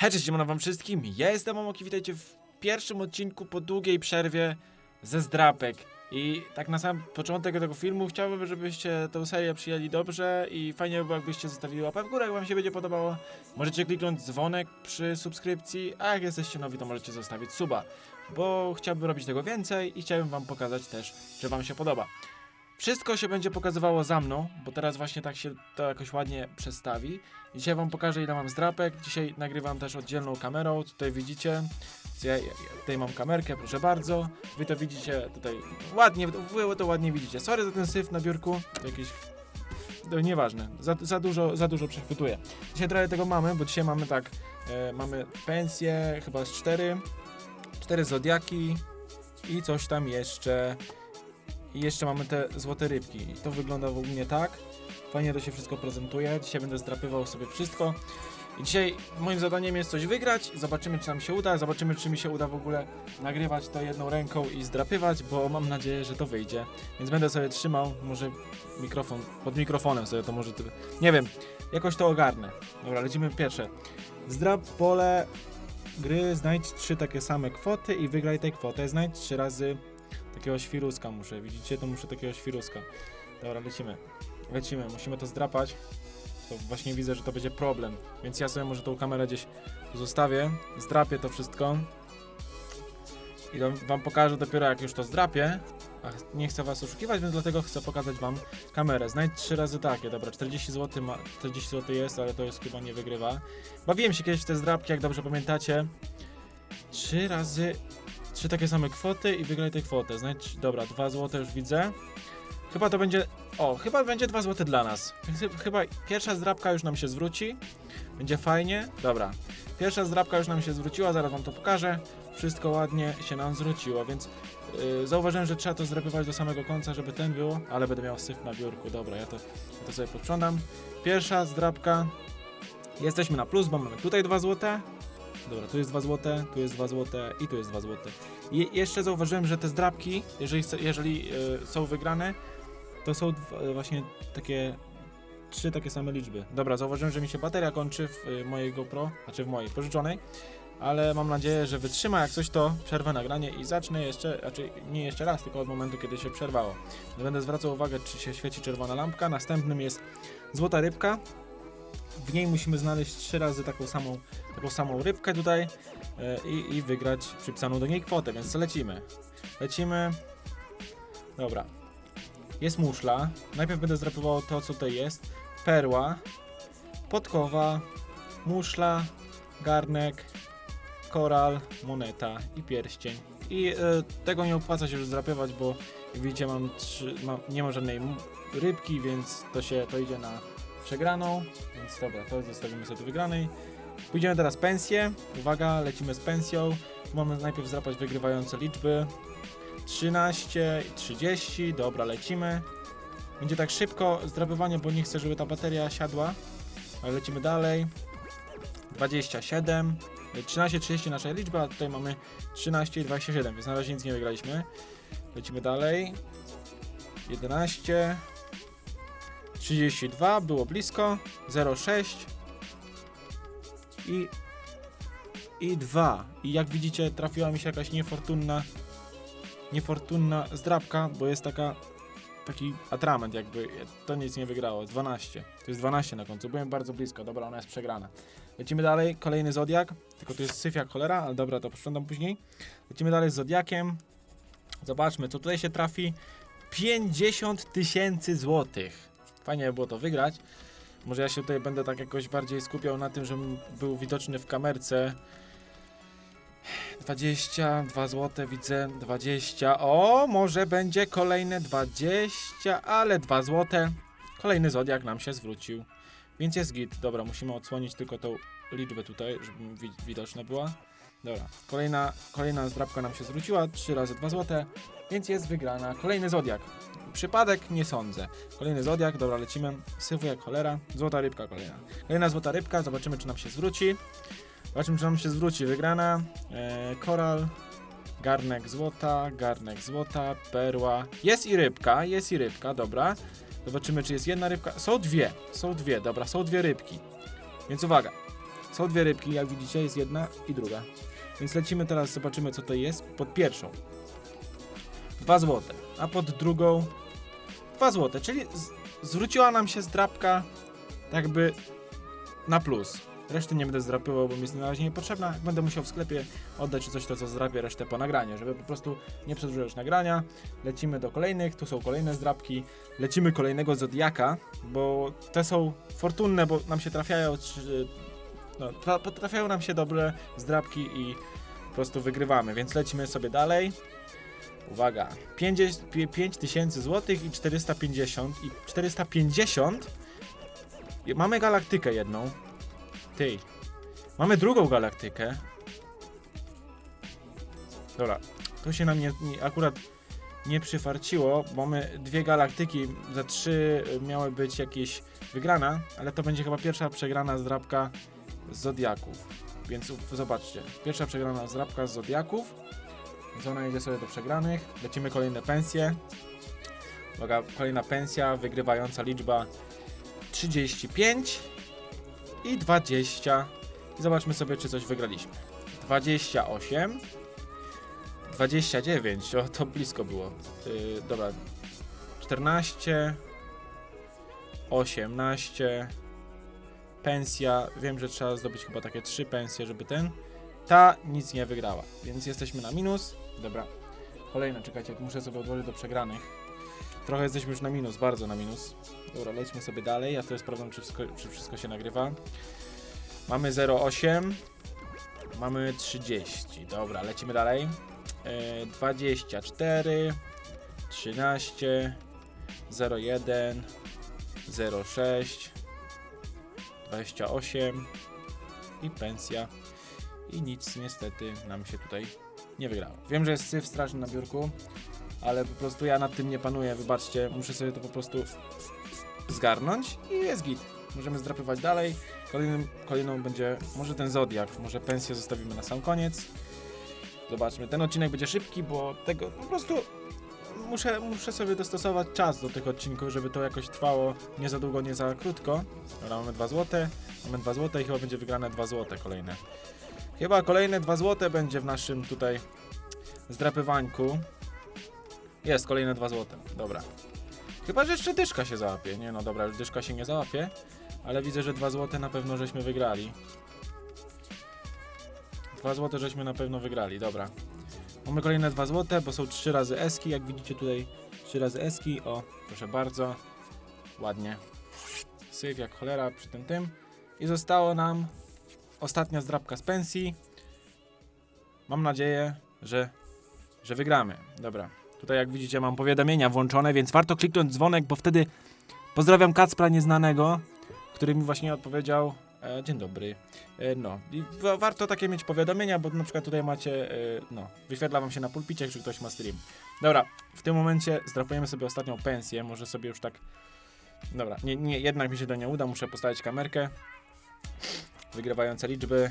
Hej, cześć, wam wszystkim, ja jestem Momoki, witajcie w pierwszym odcinku po długiej przerwie ze zdrapek. I tak na sam początek tego filmu chciałbym, żebyście tę serię przyjęli dobrze i fajnie by było, jakbyście zostawili łapę w górę, jak wam się będzie podobało. Możecie kliknąć dzwonek przy subskrypcji, a jak jesteście nowi, to możecie zostawić suba, bo chciałbym robić tego więcej i chciałbym wam pokazać też, że wam się podoba. Wszystko się będzie pokazywało za mną, bo teraz właśnie tak się to jakoś ładnie przestawi. Dzisiaj wam pokażę ile mam zdrapek. Dzisiaj nagrywam też oddzielną kamerą. Tutaj widzicie. Ja, ja, tutaj mam kamerkę, proszę bardzo. Wy to widzicie tutaj ładnie, wy to ładnie widzicie. Sorry za ten syf na biurku. To jakieś. To nieważne. Za, za dużo, za dużo przechwytuję. Dzisiaj trochę tego mamy, bo dzisiaj mamy tak. E, mamy pensję, chyba z cztery. Cztery zodiaki i coś tam jeszcze. I jeszcze mamy te złote rybki. To wygląda w ogóle tak. Fajnie to się wszystko prezentuje. Dzisiaj będę zdrapywał sobie wszystko. I dzisiaj moim zadaniem jest coś wygrać. Zobaczymy, czy nam się uda. Zobaczymy, czy mi się uda w ogóle nagrywać to jedną ręką i zdrapywać, bo mam nadzieję, że to wyjdzie. Więc będę sobie trzymał, może mikrofon, pod mikrofonem sobie to może. Nie wiem, jakoś to ogarnę. Dobra, lecimy pierwsze. Zdrap pole gry, znajdź trzy takie same kwoty i wygraj tę kwotę. Znajdź trzy razy takiego świruska muszę. Widzicie, to muszę takiego świruska. Dobra, lecimy. Lecimy, musimy to zdrapać. To właśnie widzę, że to będzie problem. Więc ja sobie może tą kamerę gdzieś zostawię. Zdrapię to wszystko. I wam- pokażę dopiero jak już to zdrapię. A ch- nie chcę was oszukiwać, więc dlatego chcę pokazać wam kamerę. Znajdź trzy razy takie. Dobra, 40 zł, ma, 40 zł jest, ale to jest chyba nie wygrywa. Bawiłem się kiedyś w te zdrapki, jak dobrze pamiętacie. Trzy razy trzy takie same kwoty i wygraj tę kwotę. Znajdź, dobra, 2 zł już widzę. Chyba to będzie, o, chyba będzie 2 zł dla nas. Chy- Chyba pierwsza zdrabka już nam się zwróci. Będzie fajnie. Dobra. Pierwsza zdrabka już nam się zwróciła, zaraz wam to pokażę. Wszystko ładnie się nam zwróciło, więc yy, zauważyłem, że trzeba to zdrapywać do samego końca, żeby ten było, ale będę miał syf na biurku. Dobra, ja to, ja to sobie posprzątam. Pierwsza zdrabka. Jesteśmy na plus, bo mamy tutaj 2 złote. Dobra, tu jest 2 złote, tu jest 2 złote i tu jest 2 złote. I jeszcze zauważyłem, że te zdrabki, jeżeli, jeżeli y, są wygrane, to są y, właśnie takie trzy takie same liczby. Dobra, zauważyłem, że mi się bateria kończy w y, mojej GoPro, znaczy w mojej pożyczonej, ale mam nadzieję, że wytrzyma. Jak coś, to przerwę nagranie i zacznę jeszcze, raczej nie jeszcze raz, tylko od momentu, kiedy się przerwało. Będę zwracał uwagę, czy się świeci czerwona lampka. Następnym jest złota rybka. W niej musimy znaleźć trzy razy taką samą, taką samą rybkę tutaj e, i, i wygrać przypisaną do niej kwotę, więc lecimy. Lecimy. Dobra. Jest muszla. Najpierw będę zdrapywał to, co tutaj jest. Perła, podkowa, muszla, garnek, koral, moneta i pierścień. I e, tego nie opłaca się już zdrapywać, bo jak widzicie mam, trzy, mam nie ma żadnej rybki, więc to się to idzie na przegraną. Więc dobra, to zostawimy sobie wygranej. Pójdziemy teraz pensję. Uwaga, lecimy z pensją. Mamy najpierw zdrapać wygrywające liczby. 13 i 30, dobra, lecimy. Będzie tak szybko zdrapywanie, bo nie chcę, żeby ta bateria siadła. Ale lecimy dalej. 27. 13, 30 nasza liczba, a tutaj mamy 13 i 27, więc na razie nic nie wygraliśmy. Lecimy dalej. 11. 32, było blisko. 06. I i 2. I jak widzicie, trafiła mi się jakaś niefortunna niefortunna zdrabka, bo jest taka taki atrament jakby, to nic nie wygrało, 12. To jest 12 na końcu, byłem bardzo blisko, dobra, ona jest przegrana. Lecimy dalej, kolejny Zodiak, tylko tu jest syf jak cholera, ale dobra, to posprzątam później. Lecimy dalej z Zodiakiem. Zobaczmy, co tutaj się trafi. 50 tysięcy złotych. Fajnie by było to wygrać. Może ja się tutaj będę tak jakoś bardziej skupiał na tym, żebym był widoczny w kamerce. 20, 2 złote widzę, 20. O, może będzie kolejne 20, ale 2 złote. Kolejny zodiak nam się zwrócił. Więc jest git. Dobra, musimy odsłonić tylko tą liczbę tutaj, żeby wi widoczna była. Dobra, kolejna, kolejna zdrabka nam się zwróciła, 3 razy 2 złote, więc jest wygrana. Kolejny zodiak. Przypadek nie sądzę. Kolejny zodiak, dobra, lecimy. Syfu jak cholera. Złota rybka kolejna. Kolejna złota rybka, zobaczymy czy nam się zwróci. Zobaczymy, czy nam się zwróci wygrana. E, koral, garnek złota, garnek złota, perła. Jest i rybka, jest i rybka, dobra. Zobaczymy, czy jest jedna rybka. Są dwie, są dwie, dobra, są dwie rybki. Więc uwaga. Są dwie rybki, jak widzicie, jest jedna i druga. Więc lecimy teraz, zobaczymy co to jest pod pierwszą. 2 złote, a pod drugą 2 złote, czyli zwróciła nam się zdrabka jakby na plus. Reszty nie będę zdrapywał, bo mi jest na razie niepotrzebna. Będę musiał w sklepie oddać coś to, co zdrapię resztę po nagraniu, żeby po prostu nie przedłużać nagrania. Lecimy do kolejnych, tu są kolejne zdrapki. Lecimy kolejnego Zodiaka, bo te są fortunne, bo nam się trafiają, no, tra- trafiają nam się dobre zdrapki i po prostu wygrywamy, więc lecimy sobie dalej. Uwaga, 5000 zł i 450 i 450 i mamy galaktykę jedną. Ty. Mamy drugą galaktykę. Dobra, to się nam nie, nie, akurat nie przyfarciło, bo mamy dwie galaktyki, za trzy miały być jakieś wygrana, ale to będzie chyba pierwsza przegrana zdrabka Zodiaków. Więc zobaczcie, pierwsza przegrana zdrabka z Zodiaków, więc ona idzie sobie do przegranych. Lecimy kolejne pensje. Uwaga, kolejna pensja, wygrywająca liczba 35 i 20. I zobaczmy sobie, czy coś wygraliśmy. 28. 29, o to blisko było. Yy, dobra. 14. 18. Pensja. Wiem, że trzeba zdobyć chyba takie 3 pensje, żeby ten. Ta nic nie wygrała, więc jesteśmy na minus. Dobra. Kolejna, czekajcie, muszę sobie odłożyć do przegranych. Trochę jesteśmy już na minus, bardzo na minus. Dobra, lećmy sobie dalej. Ja teraz sprawdzam, czy wszystko, czy wszystko się nagrywa. Mamy 0,8. Mamy 30. Dobra, lecimy dalej. E, 24. 13. 01. 06. 28. I pensja. I nic niestety nam się tutaj nie wygrało. Wiem, że jest syf straszny na biurku, ale po prostu ja nad tym nie panuję, wybaczcie. Muszę sobie to po prostu zgarnąć i jest git. Możemy zdrapywać dalej. Kolejnym, kolejną będzie może ten Zodiak, może pensję zostawimy na sam koniec. Zobaczmy, ten odcinek będzie szybki, bo tego po prostu muszę, muszę sobie dostosować czas do tych odcinków, żeby to jakoś trwało nie za długo, nie za krótko. Dobra, mamy 2 złote, mamy 2 złote i chyba będzie wygrane 2 złote kolejne. Chyba kolejne 2 złote będzie w naszym tutaj zdrapywańku. Jest kolejne 2 złote, dobra. Chyba, że jeszcze dyszka się załapie. Nie no dobra, już dyszka się nie załapie, ale widzę, że 2 złote na pewno żeśmy wygrali. 2 złote żeśmy na pewno wygrali, dobra. Mamy kolejne 2 złote, bo są 3 razy eski, jak widzicie tutaj 3 razy eski. O, proszę bardzo. Ładnie. Syf jak cholera przy tym tym. I zostało nam ostatnia zdrabka z pensji. Mam nadzieję, że, że wygramy. Dobra. Tutaj jak widzicie mam powiadomienia włączone, więc warto kliknąć dzwonek, bo wtedy pozdrawiam Kacpra Nieznanego, który mi właśnie odpowiedział dzień dobry. E, no, i wa- warto takie mieć powiadomienia, bo na przykład tutaj macie, e, no, wyświetla wam się na pulpicie, czy ktoś ma stream. Dobra, w tym momencie zdrapujemy sobie ostatnią pensję, może sobie już tak... Dobra, nie, nie, jednak mi się to nie uda, muszę postawić kamerkę. Wygrywające liczby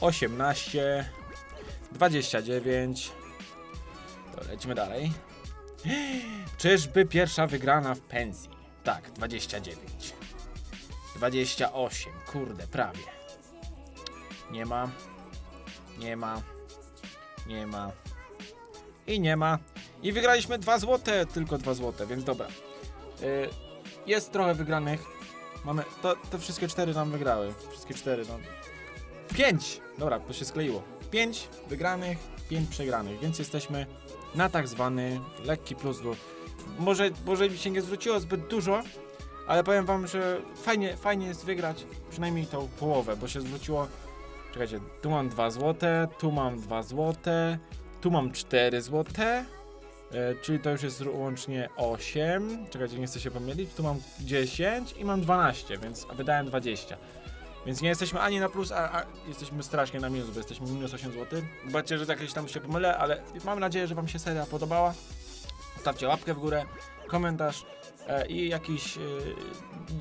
18 29 to lecimy dalej. Czyżby pierwsza wygrana w pensji? Tak, 29. 28, kurde, prawie. Nie ma. Nie ma. Nie ma. I nie ma. I wygraliśmy 2 złote, tylko 2 złote, więc dobra. Y, jest trochę wygranych. Mamy. To, to wszystkie cztery nam wygrały. Wszystkie cztery, no. 5! Dobra, to się skleiło. 5 wygranych, 5 przegranych, więc jesteśmy na tak zwany lekki plus, bo może, może mi się nie zwróciło zbyt dużo, ale powiem wam, że fajnie, fajnie jest wygrać przynajmniej tą połowę, bo się zwróciło. Czekajcie, tu mam 2 złote, tu mam 2 złote, tu mam 4 złote, e, czyli to już jest łącznie 8. Czekajcie, nie chcę się pomylić. Tu mam 10 i mam 12, więc a wydałem 20. Więc nie jesteśmy ani na plus, a, a jesteśmy strasznie na minus, bo jesteśmy minus 8 zł. Zobaczcie, że jakieś tam się pomylę, ale mam nadzieję, że Wam się seria podobała. Stawcie łapkę w górę, komentarz i jakiś, e,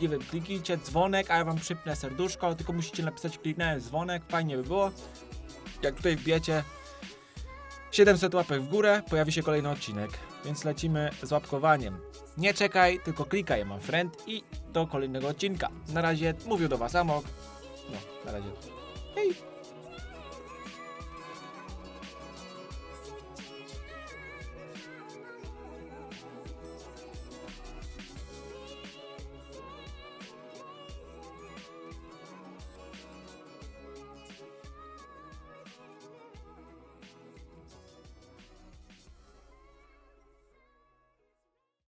nie wiem, kliknijcie dzwonek, a ja Wam przypnę serduszko, tylko musicie napisać kliknąłem dzwonek, fajnie by było. Jak tutaj wbijecie 700 łapek w górę, pojawi się kolejny odcinek, więc lecimy z łapkowaniem. Nie czekaj, tylko klikaj, mam friend i do kolejnego odcinka. Na razie mówił do Was Amok. No, na razie. Hej!